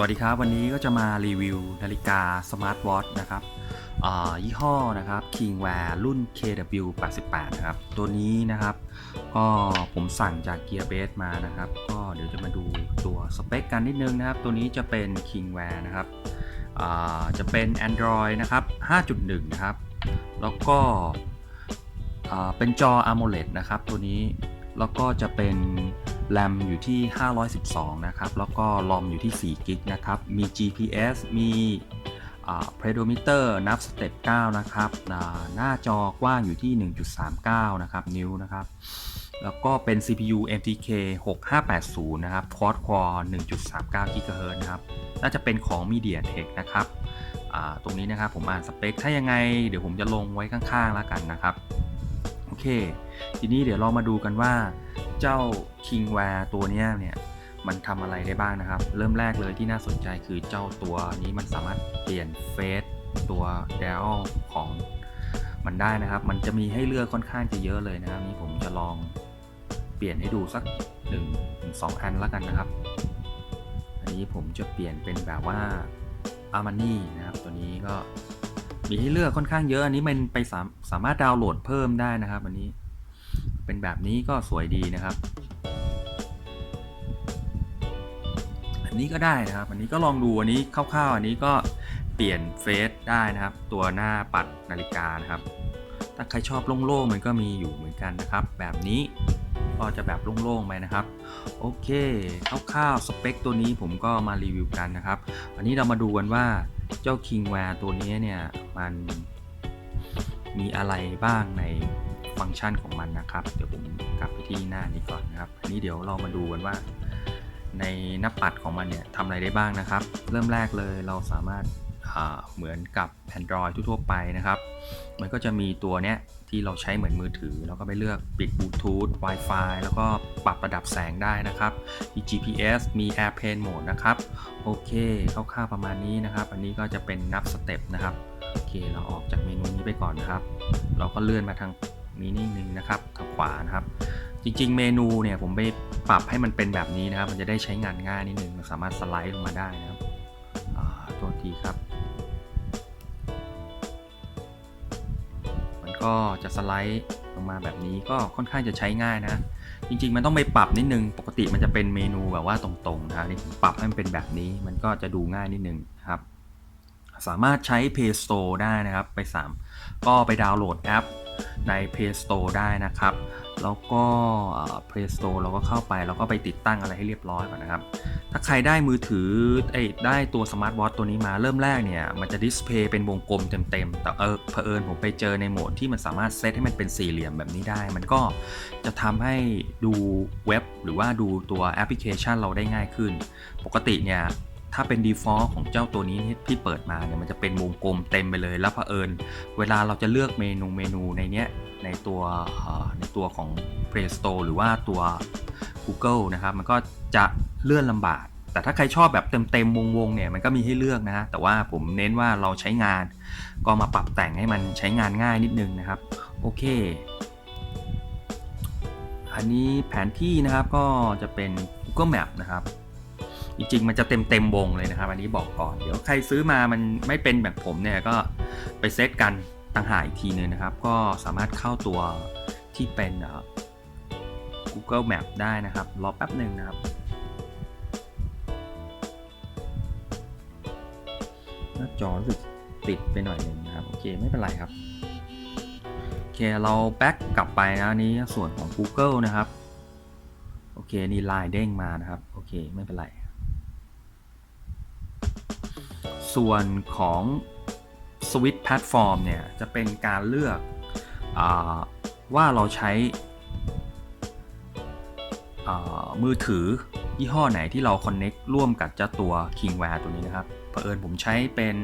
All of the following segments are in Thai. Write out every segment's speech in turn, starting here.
สวัสดีครับ วันนี้ก็จะมารีวิวนาฬิกาสมาร์ทวอทนะครับยี่ห้อนะครับ Kingwear รุ่น KW88 นะครับ ตัวนี้นะครับ ก็ผมสั่งจาก Gearbase มานะครับ ก็เดี๋ยวจะมาดูตัวสเปคกันนิดนึงนะครับ ตัวนี้จะเป็น Kingwear นะครับจะเป็น Android นะครับ 5.1 นะครับ แล้วก็เป็นจอ AMOLED นะครับ ตัวนี้ แล้วก็จะเป็นแรมอยู่ที่ 512 นะครับ แล้วก็ลอมอยู่ที่4กิกนะครับ มี GPS มีเพโดมิเตอร์นับสเต็ป9นะครับ หน้าจอกว้างอยู่ที่ 1.39 นะครับ นิ้วนะครับ แล้วก็เป็น CPU MTK 6580 นะครับ Quad Core 1.39 GHz นะครับ น่าจะเป็นของ MediaTek นะครับ ตรงนี้นะครับผมอ่านสเปค ถ้ายังไงเดี๋ยวผมจะลงไว้ข้างๆ แล้วกันนะครับ โอเค ทีนี้เดี๋ยวเรามาดูกันว่า เจ้า Kingwear ตัวนี้เนี่ยมันทำอะไรได้บ้างนะครับ เริ่มแรกเลยที่น่าสนใจคือเจ้าตัวนี้มันสามารถเปลี่ยนเฟสตัว dial ของมันได้นะครับ มันจะมีให้เลือกค่อนข้างจะเยอะเลยนะครับนี่ผมจะลองเปลี่ยนให้ดูสัก1นึ่งสองอันแล้วกันนะครับ อันนี้ผมจะเปลี่ยนเป็นแบบว่า Armani นะครับ ตัวนี้ก็มีให้เลือกค่อนข้างเยอะ อันนี้มันไปสามสามารถดาวน์โหลดเพิ่มได้นะครับ อันนี้ เป็นแบบนี้ก็สวยดีนะครับ อันนี้ก็ได้นะครับ อันนี้ก็ลองดูอันนี้คร่าวๆ อันนี้ก็เปลี่ยนเฟซได้นะครับ ตัวหน้าปัดนาฬิกานะครับ ถ้าใครชอบโล่งๆมันก็มีอยู่เหมือนกันนะครับ แบบนี้ก็จะแบบโล่งๆไปนะครับ โอเคคร่าวๆสเปคตัวนี้ผมก็มารีวิวกันนะครับอันนี้เรามาดูกันว่าเจ้า Kingwear ตัวนี้เนี่ยมันมีอะไรบ้างใน ฟังก์ชันของมันนะครับ เดี๋ยวผมกลับไปที่หน้านี้ก่อนนะครับ อันนี้เดี๋ยวเรามาดูกันว่า ในหน้าปัดของมันเนี่ยทำอะไรได้บ้างนะครับ เริ่มแรกเลยเราสามารถเหมือนกับ Android ทั่วๆไปนะครับ มันก็จะมีตัวเนี้ยที่เราใช้เหมือนมือถือ แล้วก็ไปเลือกปิดบลูทูธ Wi-Fi แล้วก็ปรับระดับแสงได้นะครับ มี GPS มี Airplane Mode นะครับ โอเคคร่าวๆประมาณนี้นะครับ อันนี้ก็จะเป็นนับสเต็ปนะครับ โอเค เราออกจากเมนูนี้ไปก่อนนะครับ เราก็เลื่อนมาทาง นี้นิดนึงนะครับทางขวานะครับ จริง ๆ เมนูเนี่ยผมไปปรับให้มันเป็นแบบนี้นะครับ มันจะได้ใช้งานง่ายนิดนึงเราสามารถสไลด์ลงมาได้นะครับตัวทีครับ มันก็จะสไลด์ลงมาแบบนี้ก็ค่อนข้างจะใช้ง่ายนะ จริง ๆ มันต้องไปปรับนิดนึง ปกติมันจะเป็นเมนูแบบว่าตรงๆนะนี่ผมปรับให้มันเป็นแบบนี้มันก็จะดูง่ายนิดนึงครับสามารถใช้ Play Store ได้นะครับ ไปสามก็ไปดาวน์โหลดแอป ใน Play Store ได้นะครับ แล้วก็ Play Store เราก็เข้าไปแล้วก็ไปติดตั้งอะไรให้เรียบร้อยก่อนนะครับ ถ้าใครได้มือถือเอ้ได้ตัวสมาร์ทวอทตัวนี้มาเริ่มแรกเนี่ย มันจะดิสเพย์เป็นวงกลมเต็มๆ แต่เออเผอิญผมไปเจอในโหมดที่มันสามารถเซตให้มันเป็นสี่เหลี่ยมแบบนี้ได้ มันก็จะทำให้ดูเว็บ หรือว่าดูตัวแอปพลิเคชันเราได้ง่ายขึ้น ปกติเนี่ย ถ้าเป็น default ของเจ้าตัวนี้ที่เปิดมาเนี่ยมันจะเป็นวงกลมเต็มไปเลย แล้วเผอิญเวลาเราจะเลือกเมนูเมนูในเนี้ยในตัวในตัวของ Play Store หรือว่าตัว Google นะครับ มันก็จะเลื่อนลำบาก แต่ถ้าใครชอบแบบเต็มๆวงๆเนี่ยมันก็มีให้เลือกนะฮะแต่ว่าผมเน้นว่าเราใช้งาน ก็มาปรับแต่งให้มันใช้งานง่ายนิดนึงนะครับ โอเค อันนี้แผนที่นะครับก็จะเป็น Google Map นะครับ จริงๆมันจะเต็มเต็มวงเลยนะครับ อันนี้บอกก่อน เดี๋ยวใครซื้อมามันไม่เป็นแบบผมเนี่ยก็ไปเซตกันต่างหากอีกทีนึงนะครับ ก็สามารถเข้าตัวที่เป็น Google Map ได้นะครับ รอแป๊บหนึ่งนะครับหน้าจอรู้สึกติดไปหน่อยนึงนะครับ โอเคไม่เป็นไรครับ โอเคเราแบ็กกลับไปนะอันนี้ส่วนของ Google นะครับ โอเคนี่ไลน์เด้งมานะครับ โอเคไม่เป็นไร ส่วนของ Switch Platform เนี่ย จะเป็นการเลือกอว่าเราใช้มือถือยี่ห้อไหนที่เรา Connect ร่วมกับเจ้าตัว Kingwear ตัวนี้นะครับเผอิญผมใช้เป็น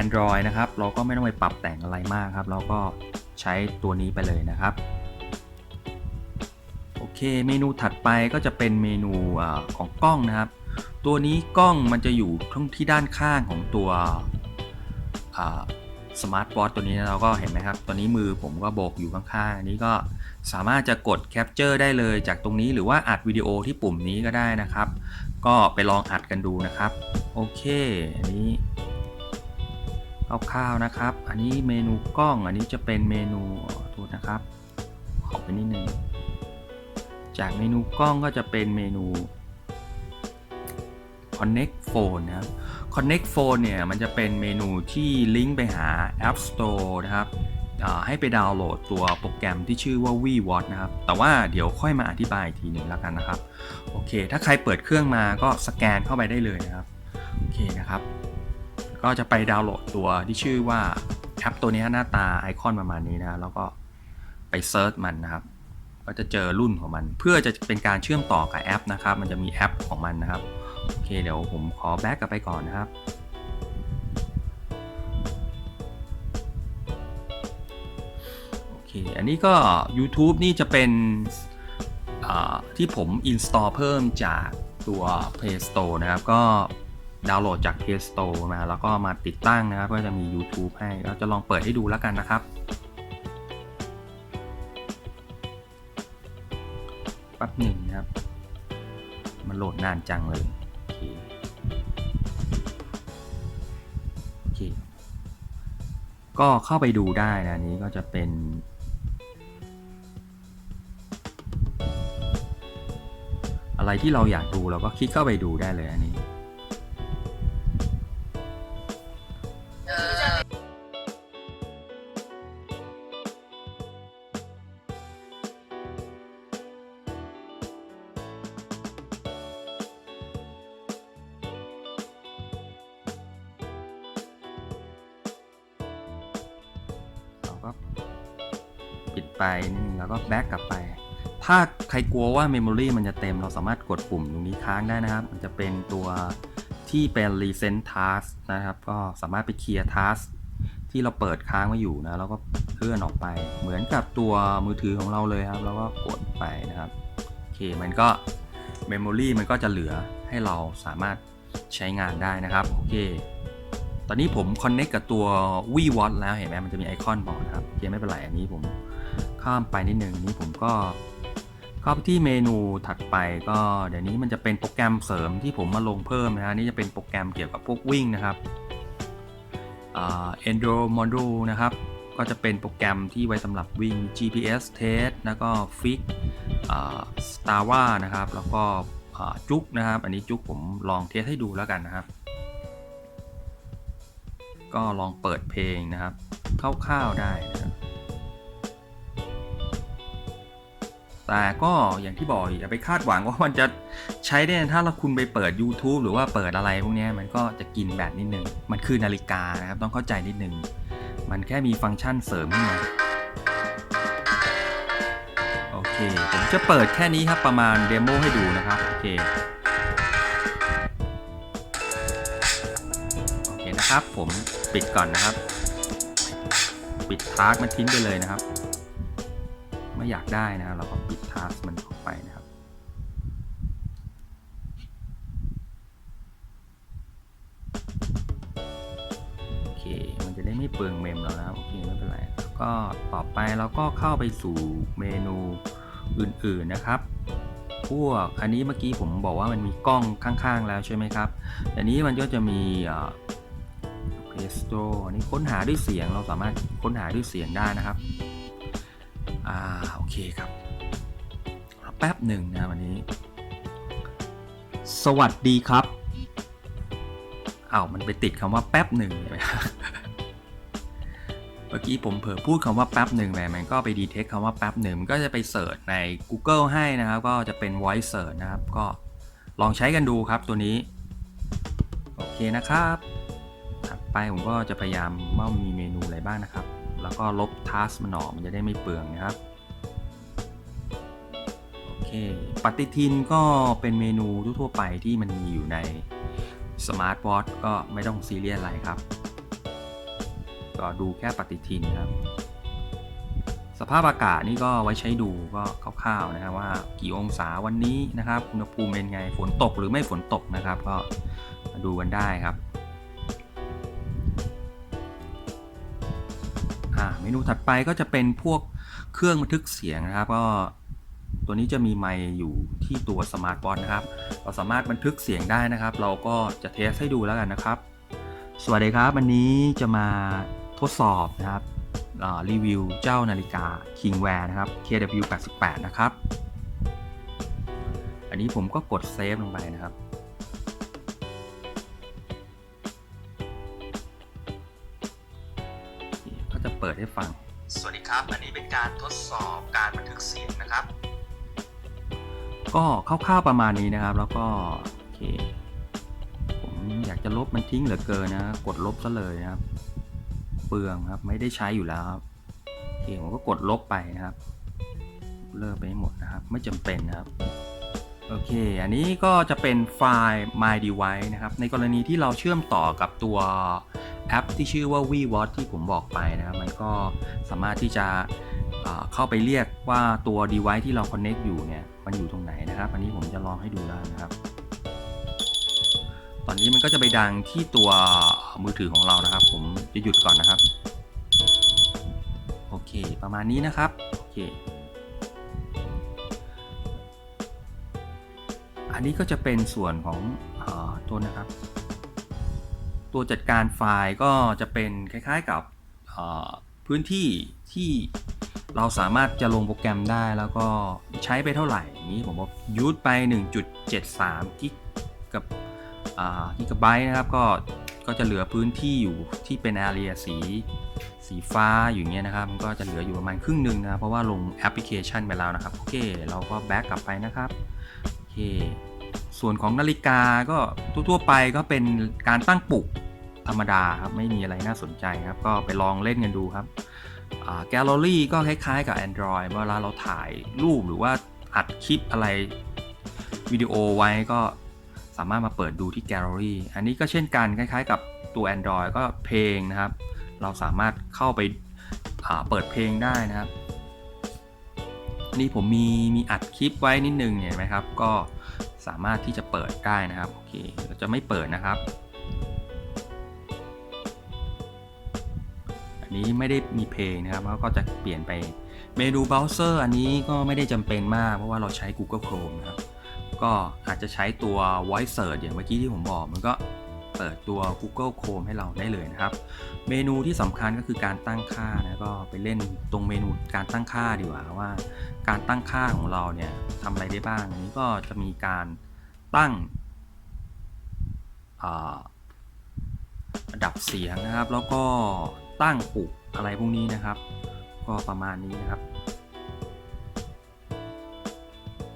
Android นะครับ เราก็ไม่ต้องไปปรับแต่งอะไรมากครับ เราก็ใช้ตัวนี้ไปเลยนะครับ โอเค เมนูถัดไปก็จะเป็นเมนูของกล้องนะครับ ตัวนี้กล้องมันจะอยู่ทั้งที่ด้านข้างของตัวสมาร์ทวอทตัวนี้นะเราก็เห็นไหมครับ ตอนนี้มือผมก็โบกอยู่ข้างๆอันนี้ก็สามารถจะกดแคปเจอร์ได้เลยจากตรงนี้หรือว่าอัดวิดีโอที่ปุ่มนี้ก็ได้นะครับ ก็ไปลองอัดกันดูนะครับ โอเค อันนี้คร่าวๆนะครับ อันนี้เมนูกล้อง อันนี้จะเป็นเมนูโทูนะครับ ขอไปนิดนึง จากเมนูกล้องก็จะเป็นเมนู Connect Phone นะครับ Connect Phone เนี่ยมันจะเป็นเมนูที่ลิงก์ไปหา App Store นะครับให้ไปดาวน์โหลดตัวโปรแกรมที่ชื่อว่า VWatch นะครับ แต่ว่าเดี๋ยวค่อยมาอธิบายทีหนึ่งแล้วกันนะครับ โอเค ถ้าใครเปิดเครื่องมาก็สแกนเข้าไปได้เลยนะครับ โอเคนะครับ ก็จะไปดาวน์โหลดตัวที่ชื่อว่าแอปตัวนี้หน้าตาไอคอนประมาณนี้นะ แล้วก็ไปเซิร์ชมันนะครับ ก็จะเจอรุ่นของมัน เพื่อจะเป็นการเชื่อมต่อกับแอปนะครับ มันจะมีแอปของมันนะครับ โอเคเดี๋ยวผมขอแบ็กกลับไปก่อนนะครับ โอเค อันนี้ก็ YouTube นี่จะเป็นที่ผม install เพิ่มจากตัว Play Store นะครับ ก็ดาวน์โหลดจาก Play Store มาแล้วก็มาติดตั้งนะครับ ก็จะมี YouTube ให้เราจะลองเปิดให้ดูแล้วกันนะครับแป๊บหนึ่งนะครับ มันโหลดนานจังเลย โอเคโอเค ก็เข้าไปดูได้นะอันนี้ก็จะเป็น อะไรที่เราอยากดูเราก็คลิกเข้าไปดูได้เลยอันนี้ ก็ปิดไปนิดนึงแล้วก็แบ็กกลับไป ถ้าใครกลัวว่า Memory มันจะเต็มเราสามารถกดปุ่มตรงนี้ค้างได้นะครับ มันจะเป็นตัวที่เป็น Recent Task นะครับ ก็สามารถไปเคลียร์ Task ที่เราเปิดค้างไว้อยู่นะแล้วก็เลื่อนออกไป เหมือนกับตัวมือถือของเราเลยครับ แล้วก็กดไปนะครับโอเคมันก็ Memory มันก็จะเหลือให้เราสามารถใช้งานได้นะครับโอเค ตอนนี้ผม connect กับตัว VWatch แล้วเห็นไหมมันจะมีไอคอนบอกนะครับโอเคไม่เป็นไรอันนี้ผมข้ามไปนิดนึงนี้ผมก็เข้าไปที่เมนูถัดไปก็เดี๋ยวนี้มันจะเป็นโปรแกรมเสริมที่ผมมาลงเพิ่มนะฮะนี่จะเป็นโปรแกรมเกี่ยวกับพวกวิ่งนะครับเอ่า Endro Module นะครับก็จะเป็นโปรแกรมที่ไว้สำหรับวิ่ง GPS Test แล้วก็ Fix อ่า Strava นะครับ แล้วก็จุกนะครับ อันนี้จุกผมลองเทสให้ดูแล้วกันนะครับ ก็ลองเปิดเพลงนะครับคร่าวๆได้นะครับแต่ก็อย่างที่บอกอย่าไปคาดหวังว่ามันจะใช้ได้ถ้าเราคุณไปเปิด YouTube หรือว่าเปิดอะไรพวกนี้มันก็จะกินแบตนิดนึง มันคือนาฬิกานะครับ ต้องเข้าใจนิดนึง มันแค่มีฟังก์ชันเสริมขึ้นมาโอเค ผมจะเปิดแค่นี้ครับประมาณเดโมให้ดูนะครับ โอเค นะครับ ผมปิดก่อนนะครับ ปิดทาร์กมันทิ้งไปเลยนะครับ ไม่อยากได้นะเราก็ปิดทาร์กมันออกไปนะครับ โอเค มันจะได้ไม่เปลืองเมมเรานะครับโอเคไม่เป็นไรแล้วก็ต่อไปเราก็เข้าไปสู่เมนูอื่นๆนะครับพวกอันนี้เมื่อกี้ผมบอกว่ามันมีกล้องข้างๆแล้วใช่ไหมครับ อันนี้มันก็จะมี Play Store นนี้ค้นหาด้วยเสียงเราสามารถค้นหาด้วยเสียงได้นะครับ อ่า โอเคครับ แป๊บหนึ่งนะวันนี้ สวัสดีครับอ้าวมันไปติดคำว่าแป๊บหนึ่งเลยไหมเมื่อกี้ผมเผลอพูดคำว่าแป๊บหนึ่งไปมันก็ไปดีเทคคำว่าแป๊บหนึ่งมันก็จะไปเสิร์ชใน Google ให้นะครับ ก็จะเป็น voice search นะครับ ก็ลองใช้กันดูครับตัวนี้ โอเคนะครับ ไปผมก็จะพยายามว่ามีเมนูอะไรบ้างนะครับ แล้วก็ลบทัสมันออกมันจะได้ไม่เปลืองนะครับโอเคปฏิทินก็เป็นเมนูทั่วไปที่มันมีอยู่ในสมาร์ทวอทก็ไม่ต้องซีเรียสอะไรครับ ก็ดูแค่ปฏิทินครับ สภาพอากาศนี่ก็ไว้ใช้ดูก็คร่าวๆนะครับว่ากี่องศาวันนี้นะครับอุณหภูมิเป็นไงฝนตกหรือไม่ฝนตกนะครับ ก็ดูกันได้ครับ อ่าเมนูถัดไปก็จะเป็นพวกเครื่องบันทึกเสียงนะครับ ก็ตัวนี้จะมีไมค์อยู่ที่ตัวสมาร์ทวอทนะครับ เราสามารถบันทึกเสียงได้นะครับ เราก็จะเทสให้ดูแล้วกันนะครับ สวัสดีครับวันนี้จะมาทดสอบนะครับรีวิวเจ้านาฬิกา Kingwear นะครับ KW88 นะครับ อันนี้ผมก็กดเซฟลงไปนะครับ เปิดให้ฟัง สวัสดีครับ อันนี้เป็นการทดสอบการบันทึกเสียงนะครับ ก็คร่าวๆประมาณนี้นะครับ แล้วก็โอเค ผมอยากจะลบมันทิ้งเหลือเกินนะ กดลบซะเลยนะครับ เปลืองครับ ไม่ได้ใช้อยู่แล้วครับโอเคผมก็กดลบไปนะครับ เลิกไปให้หมดนะครับ ไม่จำเป็นนะครับโอเค อันนี้ก็จะเป็นไฟล์ My Device นะครับ ในกรณีที่เราเชื่อมต่อกับตัว แอปที่ชื่อว่า v w a t ที่ผมบอกไปนะครับ มันก็สามารถที่จะเข้าไปเรียกว่าตัว device ที่เรา connect อยู่เนี่ย มันอยู่ตรงไหนนะครับ อันนี้ผมจะลองให้ดูแล้วนะครับ ตอนนี้มันก็จะไปดังที่ตัวมือถือของเรานะครับ ผมจะหยุดก่อนนะครับ โอเค ประมาณนี้นะครับ โอเค อันนี้ก็จะเป็นส่วนของอตัวนะครับ ตัวจัดการไฟล์ก็จะเป็นคล้ายๆกับพื้นที่ที่เราสามารถจะลงโปรแกรมได้แล้วก็ใช้ไปเท่าไหร่อย่างนี้ผมบอกยูทไป 1.73 กิกกับกิกะไบต์นะครับก็ก็จะเหลือพื้นที่อยู่ที่เป็น area สีสีฟ้าอยู่เงี้ยนะครับมันก็จะเหลืออยู่ประมาณครึ่งหนึ่งนะเพราะว่าลงแอปพลิเคชันไปแล้วนะครับโอเค เราก็แบ็กกลับไปนะครับโอเค ส่วนของนาฬิกาก็ทั่วๆไปก็เป็นการตั้งปลุกธรรมดาครับ ไม่มีอะไรน่าสนใจครับ ก็ไปลองเล่นกันดูครับแกลเลอรี่ก็คล้ายๆกับ Android เวลาเราถ่ายรูปหรือว่าอัดคลิปอะไรวิดีโอไว้ก็สามารถมาเปิดดูที่แกลเลอรี่อันนี้ก็เช่นกันคล้ายๆ กับตัว Android ก็เพลงนะครับ เราสามารถเข้าไปอ่าเปิดเพลงได้นะครับ นี่ผมมีมีอัดคลิปไว้นิดนึงเห็นไหมครับ ก็ สามารถที่จะเปิดได้นะครับโอเคเราจะไม่เปิดนะครับ อันนี้ไม่ได้มีเพลงนะครับแล้วก็จะเปลี่ยนไปเมนูเบราว์เซอร์อันนี้ก็ไม่ได้จำเป็นมากเพราะว่าเราใช้ Google Chrome นะครับก็อาจจะใช้ตัว Voice Search อย่างเมื่อกี้ที่ผมบอกมันก็ เปิดตัว Google Chrome ให้เราได้เลยนะครับ เมนูที่สำคัญก็คือการตั้งค่านะก็ไปเล่นตรงเมนูการตั้งค่าดีกว่าว่า การตั้งค่าของเราเนี่ยทำอะไรได้บ้างอันนี้ก็จะมีการตั้งระดับเสียงนะครับ แล้วก็ตั้งปลุกอะไรพวกนี้นะครับ ก็ประมาณนี้นะครับ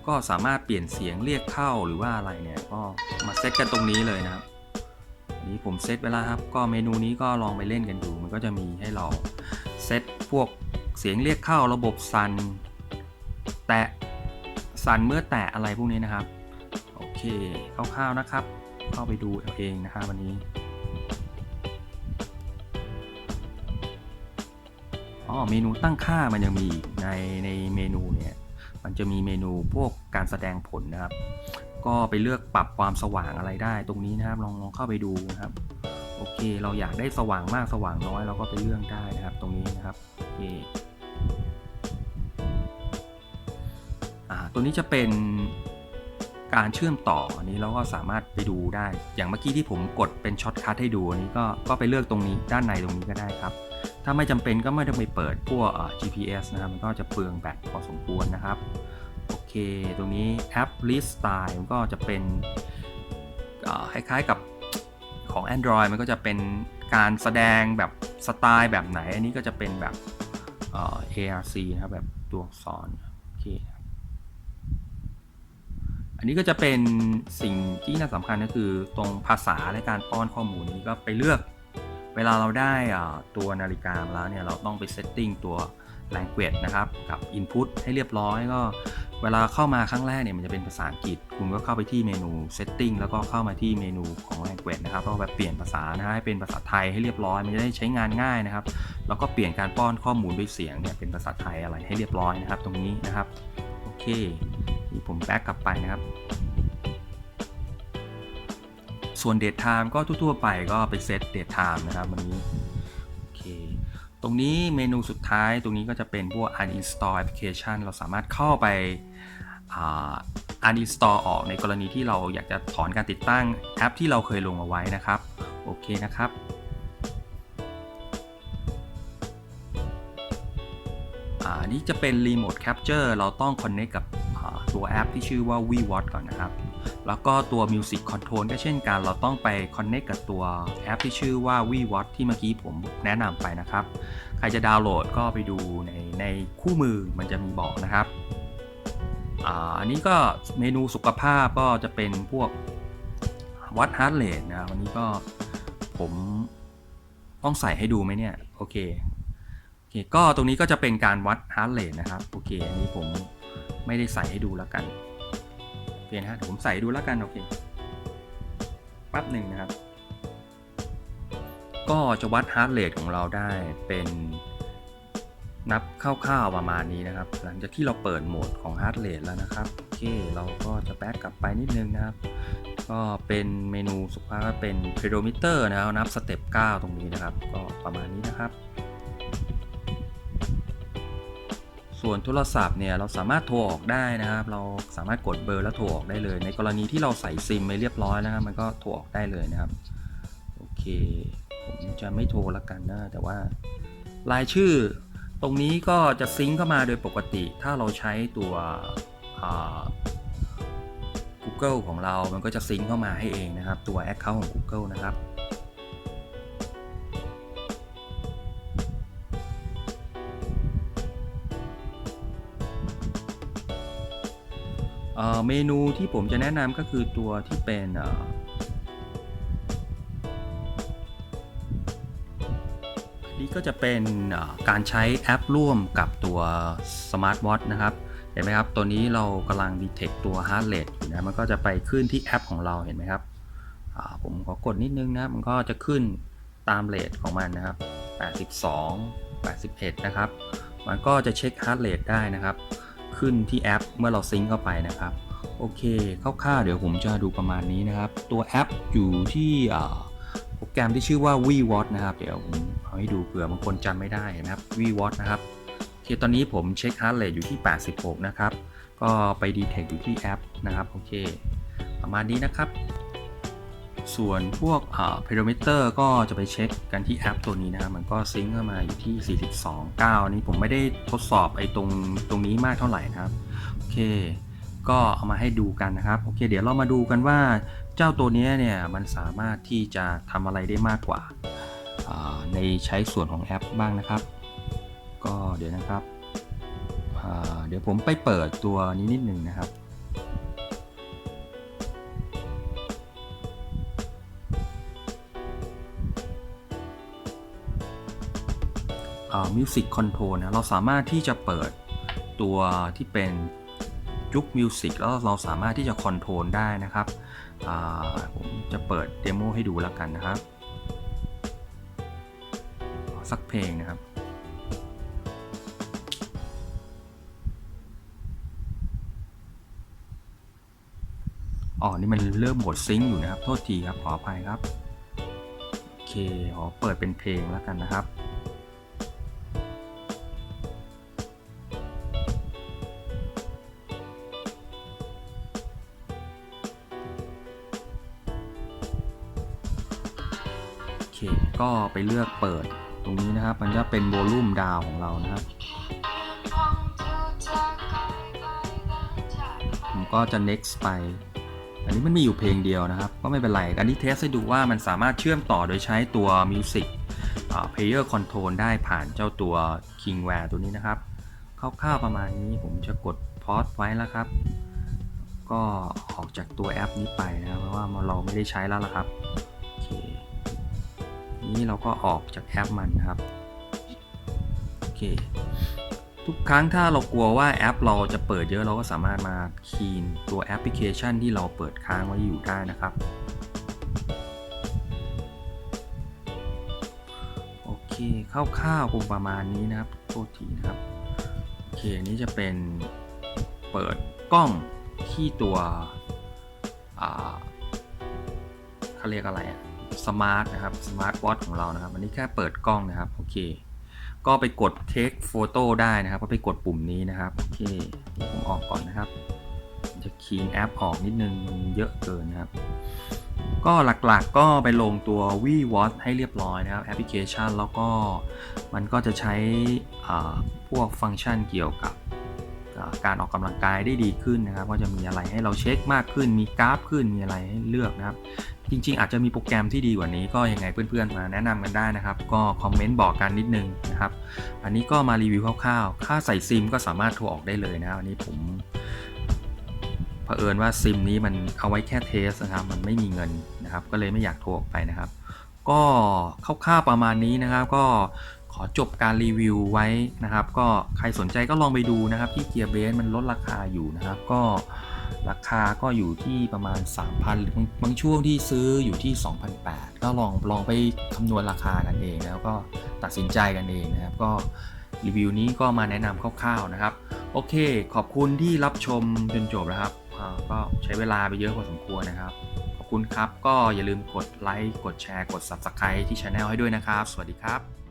ก็สามารถเปลี่ยนเสียงเรียกเข้าหรือว่าอะไรเนี่ยก็มาเซตกันตรงนี้เลยนะครับ นี้ผมเซตไว้แล้วครับ ก็เมนูนี้ก็ลองไปเล่นกันดู มันก็จะมีให้เราเซตพวกเสียงเรียกเข้าระบบซันแตะสั่นเมื่อแตะอะไรพวกนี้นะครับ โอเคคร่าวๆนะครับ เข้าไปดูเอาเองนะครับวันนี้อ๋อเมนูตั้งค่ามันยังมีในในเมนูเนี่ยมันจะมีเมนูพวกการแสดงผลนะครับ ก็ไปเลือกปรับความสว่างอะไรได้ ตรงนี้นะครับลองลองเข้าไปดูนะครับ โอเค เราอยากได้สว่างมากสว่างน้อยเราก็ไปเลือกได้นะครับ ตรงนี้นะครับโอเคอ่าตัวนี้จะเป็นการเชื่อมต่ออันนี้เราก็สามารถไปดูได้ อย่างเมื่อกี้ที่ผมกดเป็นช็อตคัทให้ดูอันนี้ก็ก็ไปเลือกตรงนี้ด้านในตรงนี้ก็ได้ครับ ถ้าไม่จำเป็นก็ไม่ต้องไปเปิดพวก GPS นะครับมันก็จะเปลืองแบตพอสมควรนะครับ เคตรงนี้แอป List Style มันก็จะเป็นคล้ายๆกับของ Android มันก็จะเป็นการแสดงแบบสไตล์แบบไหน อันนี้ก็จะเป็นแบบเอ่อ ARC นะครับแบบตัวอักษรโอเคอันนี้ก็จะเป็นสิ่งที่น่าสำคัญก็คือตรงภาษาและการป้อนข้อมูลนี้ก็ไปเลือก เวลาเราได้ตัวนาฬิกามาแล้วเนี่ยเราต้องไปเซตติ้งตัว language นะครับ กับ input ให้เรียบร้อยก็ เวลาเข้ามาครั้งแรกเนี่ยมันจะเป็นภาษาอังกฤษ คุณก็เข้าไปที่เมนู setting แล้วก็เข้ามาที่เมนูของ language นะครับก็แบบเปลี่ยนภาษานะฮะให้เป็นภาษาไทยให้เรียบร้อย มันจะได้ใช้งานง่ายนะครับ แล้วก็เปลี่ยนการป้อนข้อมูลด้วยเสียงเนี่ยเป็นภาษาไทยอะไรให้เรียบร้อยนะครับ ตรงนี้นะครับ โอเคนี่ผมแบ็กกลับไปนะครับ ส่วน date time ก็ทั่วๆไปก็ไปเซต date time นะครับวันนี้โอเคตรงนี้เมนูสุดท้ายตรงนี้ก็จะเป็นพวก uninstall application เราสามารถเข้าไป อา uninstall ออกในกรณีที่เราอยากจะถอนการติดตั้งแอปที่เราเคยลงเอาไว้นะครับ โอเคนะครับอ่านี่จะเป็น Remote Capture เราต้อง Connect กับตัวแอปที่ชื่อว่า VWatch ก่อนนะครับ แล้วก็ตัว Music Control ก็เช่นกัน เราต้องไป Connect กับตัวแอปที่ชื่อว่า VWatch ที่เมื่อกี้ผมแนะนำไปนะครับ ใครจะดาวน์โหลดก็ไปดูในในคู่มือมันจะมีบอกนะครับ อันนี้ก็เมนูสุขภาพก็จะเป็นพวกวัดฮาร์ดเรทนะครับวันนี้ก็ผมต้องใส่ให้ดูไหมเนี่ย โอเคโอเคก็ตรงนี้ก็จะเป็นการวัดฮาร์ดเรทนะครับโอเคอันนี้ผมไม่ได้ใส่ให้ดูแล้วกันโอเคนะฮะผมใส่ดูแล้วกันโอเคแป๊บหนึ่งนะครับ ก็จะวัดฮาร์ดเรทของเราได้เป็น นับคร่าวๆประมาณนี้นะครับ หลังจากที่เราเปิดโหมดของฮาร์ดเรทแล้วนะครับ โอเค เราก็จะแบ็กกลับไปนิดนึงนะครับ ก็เป็นเมนูสุขภาพก็เป็น pedometer นะครับนับสเต็ป9ตรงนี้นะครับ ก็ประมาณนี้นะครับ ส่วนโทรศัพท์เนี่ยเราสามารถโทรออกได้นะครับ เราสามารถกดเบอร์แล้วโทรออกได้เลย ในกรณีที่เราใส่ซิมไปเรียบร้อยนะครับ มันก็โทรออกได้เลยนะครับ โอเค ผมจะไม่โทรล้วกันนะ แต่ว่า รายชื่อ ตรงนี้ก็จะซิงก์เข้ามาโดยปกติ ถ้าเราใช้ตัว Google ของเรา มันก็จะซิงก์เข้ามาให้เองนะครับ ตัว Account ของ Google นะครับเเมนูที่ผมจะแนะนำก็คือตัวที่เป็น ก็จะเป็นการใช้แอปร่วมกับตัว Smart Watch นะครับ เห็นไหมครับ ตัวนี้เรากำลัง detect ตัว heart rate อยู่นะ มันก็จะไปขึ้นที่แอปของเราเห็นไหมครับ ผมขอกดนิดนึงนะ มันก็จะขึ้นตามเรทของมันนะครับ 82 81 นะครับ มันก็จะเช็ค heart rate ได้นะครับ ขึ้นที่แอปเมื่อเราซิงก์เข้าไปนะครับ โอเคคร่าวๆเดี๋ยวผมจะดูประมาณนี้นะครับ ตัวแอปอยู่ที่ รแกรมที่ชื่อว่า VWatch นะครับ เดี๋ยวผมเอาให้ดูเผื่อบางคนจำไม่ได้นะครับ VWatch นะครับโอเคตอนนี้ผมเช็ค heart rate อยู่ที่ 86 นะครับ ก็ไป detect อยู่ที่แอปนะครับ โอเค ประมาณนี้นะครับ ส่วนพวกอ่า pedometer ก็จะไปเช็คกันที่แอปตัวนี้นะครับ มันก็ซิงก์เข้ามาอยู่ที่ 42.9 นี่ผมไม่ได้ทดสอบไอ้ตรงตรงนี้มากเท่าไหร่นะครับ โอเค ก็เอามาให้ดูกันนะครับ โอเค เดี๋ยวเรามาดูกันว่า เจ้าตัวนี้เนี่ยมันสามารถที่จะทำอะไรได้มากกว่าาในใช้ส่วนของแอปบ้างนะครับ ก็เดี๋ยวนะครับเดี๋ยวผมไปเปิดตัวนี้นิดหนึ่งนะครับมิวสิกคอนโทรลนะเราสามารถที่จะเปิดตัวที่เป็นยุคมิวสิกแล้วเราสามารถที่จะคอนโทรลได้นะครับ ผมจะเปิดเดโมให้ดูแล้วกันนะครับ สักเพลงนะครับอ๋อ นี่มันเริ่มโหมดซิงค์อยู่นะครับ โทษทีครับ ขออภัยครับ โอเค ขอเปิดเป็นเพลงแล้วกันนะครับ ก็ไปเลือกเปิดตรงนี้นะครับ มันจะเป็นโวลูมดาวของเรานะครับ ผมก็จะ next ไป อันนี้มันมีอยู่เพลงเดียวนะครับ ก็ไม่เป็นไร อันนี้เทสให้ดูว่ามันสามารถเชื่อมต่อโดยใช้ตัว Music Player Control ได้ผ่านเจ้าตัว Kingware ตัวนี้นะครับคร่าวๆประมาณนี้ผมจะกดพอ s ไว้แล้วครับ ก็ออกจากตัวแอปนี้ไปนะครับเพราะว่าเราไม่ได้ใช้แล้วละครับ นี้เราก็ออกจากแอปมันนะครับโอเคทุกครั้งถ้าเรากลัวว่าแอปเราจะเปิดเยอะเราก็สามารถมาคีนตัวแอปพลิเคชันที่เราเปิดค้างไว้อยู่ได้นะครับโอเคคร่าวๆคงประมาณนี้นะครับโทษทีนะครับโอเคอันนี้จะเป็นเปิดกล้องที่ตัวอ่าเขาเรียกอะไรอะ สมาร์ทนะครับสมาร์ทวอทของเรานะครับอันนี้แค่เปิดกล้องนะครับโอเค ก็ไปกด take photo ได้นะครับก็ไปกดปุ่มนี้นะครับโอเคผมออกก่อนนะครับ จะคีนแอปออกนิดนึงมันเยอะเกินนะครับ ก็หลักๆก็ไปลงตัว v w a t ให้เรียบร้อยนะครับแอปพลิเคชันแล้วก็มันก็จะใช้พวกฟังก์ชันเกี่ยวกับ การออกกำลังกายได้ดีขึ้นนะครับ ก็จะมีอะไรให้เราเช็คมากขึ้น มีกราฟขึ้นมีอะไรให้เลือกนะครับ จริง ๆ อาจจะมีโปรแกรมที่ดีกว่านี้ก็ยังไงเพื่อนๆ มาแนะนำกันได้นะครับ ก็คอมเมนต์บอกกันนิดนึงนะครับ อันนี้ก็มารีวิวคร่าวๆ ค่าใส่ซิมก็สามารถโทรออกได้เลยนะครับอันนี้ผมเผอิญว่าซิมนี้มันเอาไว้แค่เทสนะครับ มันไม่มีเงินนะครับ ก็เลยไม่อยากโทรออกไปนะครับ ก็คร่าวๆประมาณนี้นะครับ ก็ ขอจบการรีวิวไว้นะครับ ก็ใครสนใจก็ลองไปดูนะครับ ที่เกียร์เบสมันลดราคาอยู่นะครับ ก็ราคาก็อยู่ที่ประมาณ 3,000 หรือบางช่วงที่ซื้ออยู่ที่ 2,800 ก็ลองลองไปคำนวณราคากันเองแล้วก็ตัดสินใจกันเองนะครับ ก็รีวิวนี้ก็มาแนะนำคร่าวๆนะครับ โอเค ขอบคุณที่รับชมจนจบนะครับก็ใช้เวลาไปเยอะพอสมควรนะครับ ขอบคุณครับ ก็อย่าลืมกดไลค์ กดแชร์ กด Subscribe ที่ช anel ให้ด้วยนะครับ สวัสดีครับ